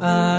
I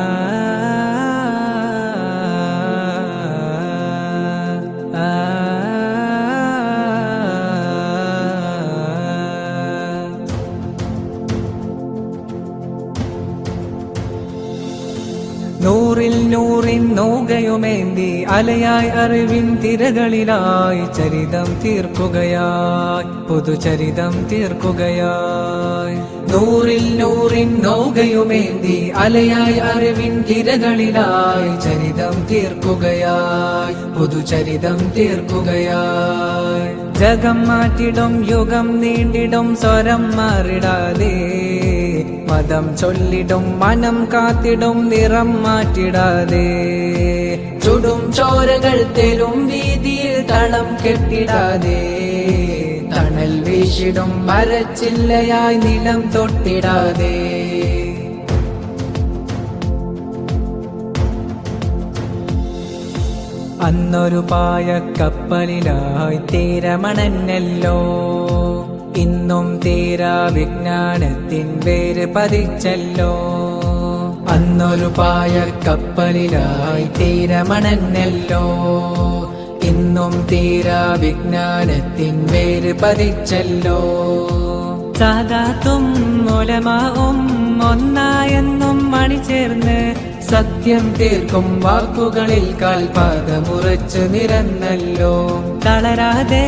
നൂറിൽ നൂറിൻ നോകയുമേന്തി അലയായി അറിവിൻ തിരകളിലായി ചരിതം തീർക്കുകയായി പുതുചരിതം തീർക്കുകയായി. നൂറിൽ നൂറിൻ നോകയുമേന്തി അലയായി അറിവിൻ തിരകളിലായി ചരിതം തീർക്കുകയായി പുതുചരിതം തീർക്കുകയായി. ജഗം മാറ്റിടും യുഗം നീണ്ടിടും സ്വരം മാറിടാതെ. മതം ചൊല്ലിടും മനം കാത്തിടും നിറം മാറ്റിടാതെ. ചുടും ചോരകൾ തെരും വീതിയിൽ തളം കെട്ടിടാതെ. തണൽ വീശിടും മരച്ചില്ലയായി നിലം തൊട്ടിടാതെ. അന്നൊരു പായ കപ്പലിലായി തീരമണന്നല്ലോ ഇന്നും തീരാ വിജ്ഞാനത്തിൻ വേര് പതിച്ചല്ലോ. അന്നൊരു പായ കപ്പലിലായി തീരമണന്നല്ലോ ഇന്നും തീരാ വിജ്ഞാനത്തിൻ വേര് പതിച്ചല്ലോ. സാദാത്തും മുലമാവും ഒന്നായെന്നും മണിചേർന്ന് സത്യം തീർക്കും വാക്കുകളിൽ കാൽപാദമുറച്ചു നിരന്നല്ലോ. തളരാതെ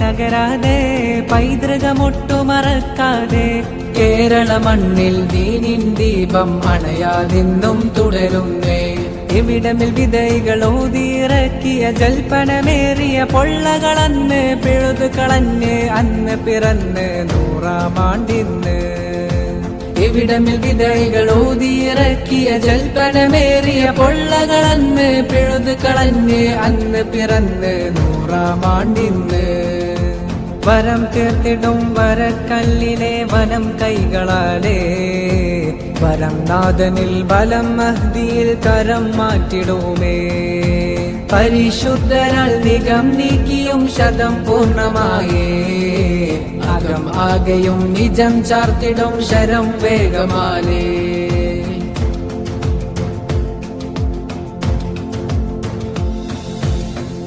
തകരാതെ പൈതൃകമൊട്ടുമറക്കാതെ. കേരള മണ്ണിൽ നീനിൻ ദീപം അണയാതിന്നും തുടരുന്നേ. ഇവിടമിൽ വിതൈകൾ ഊതിയിറക്കിയ ജൽപ്പനമേറിയ പൊള്ളകളന്ന് പിഴുതു കളഞ്ഞ് അന്ന് പിറന്ന് നൂറാമാണ്ടിന്ന് ഇവിടമിൽ വിതൈകൾ ഊതിയിറക്കിയ ജൽപ്പനമേറിയ പൊള്ളകളന്ന് പിഴുതു കളഞ്ഞ് അന്ന് പിറന്ന് നൂറാമാണ്ടിന്ന് വരം തീർത്തിടും വരക്കല്ലിലെ വനം കൈകളാലേ. വരം നാഥനിൽ ബലം മഹ്ദിയിൽ കരം മാറ്റിടുമേ. പരിശുദ്ധരാൽ നികം നീക്കിയും ശതം പൂർണമായേ അകം ആകെയും നിജം ചാർത്തിടും ശരം വേഗമാലേ.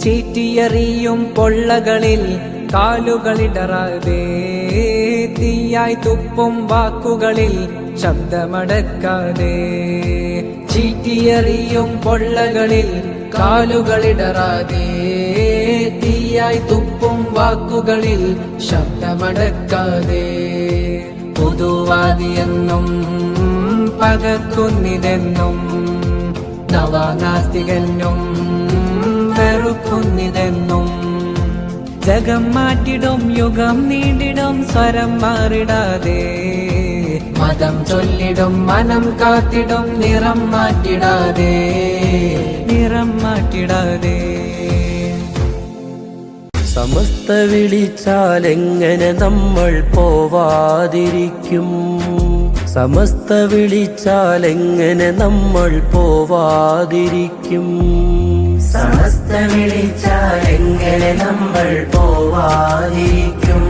ചീറ്റിയറിയും പൊള്ളകളിൽ കാലുകളിടറാതെ തീയായി തുപ്പും വാക്കുകളിൽ ശബ്ദമടക്കാതെ. ചീറ്റിയറിയും പൊള്ളകളിൽ കാലുകളിടറാതെ തീയായി തുപ്പും വാക്കുകളിൽ ശബ്ദമടക്കാതെ. പൊതുവാദിയെന്നും പകക്കുന്നിതെന്നും നവാനാസ്തികനും വെറുക്കുന്നിതെന്നും ജഗം മാറ്റിടും യുഗം നീണ്ടിടും സ്വരം മാറിടാതെ. മതം ചൊല്ലിടും മനം കാത്തിടും നിറം മാറ്റിടാതെ. നിറം മാറ്റിടാതെ. സമസ്ത വിളിച്ചാൽ എങ്ങനെ നമ്മൾ പോവാതിരിക്കും? സമസ്ത വിളിച്ചാൽ എങ്ങനെ നമ്മൾ പോവാതിരിക്കും? സമസ്ത വിളിച്ചാൽ എങ്ങനെ നമ്മൾ പോവാതിരിക്കും?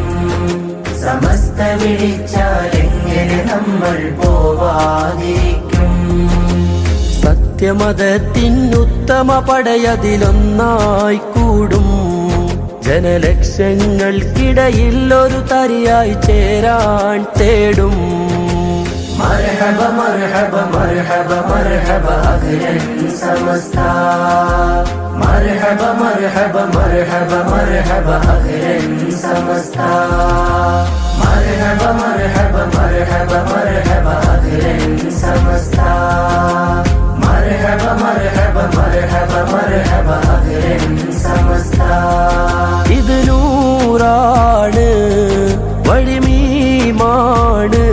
സമസ്ത വിളിച്ചാൽ എങ്ങനെ നമ്മൾ പോവാതിരിക്കും? സത്യമതത്തിനുത്തമ പടയതിലൊന്നായി കൂടും. ജനലക്ഷങ്ങൾക്കിടയിൽ ഒരു തരിയായി ചേരാൻ തേടും. مرحبا مرحبا مرحبا مرحبا أهلا سمستا مرحبا مرحبا مرحبا مرحبا أهلا سمستا مرحبا مرحبا مرحبا مرحبا أهلا سمستا இது நூறாடு வழிமீமாடு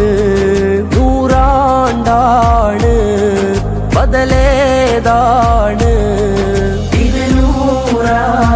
நூறாண்டாடு பதிலேதாடு now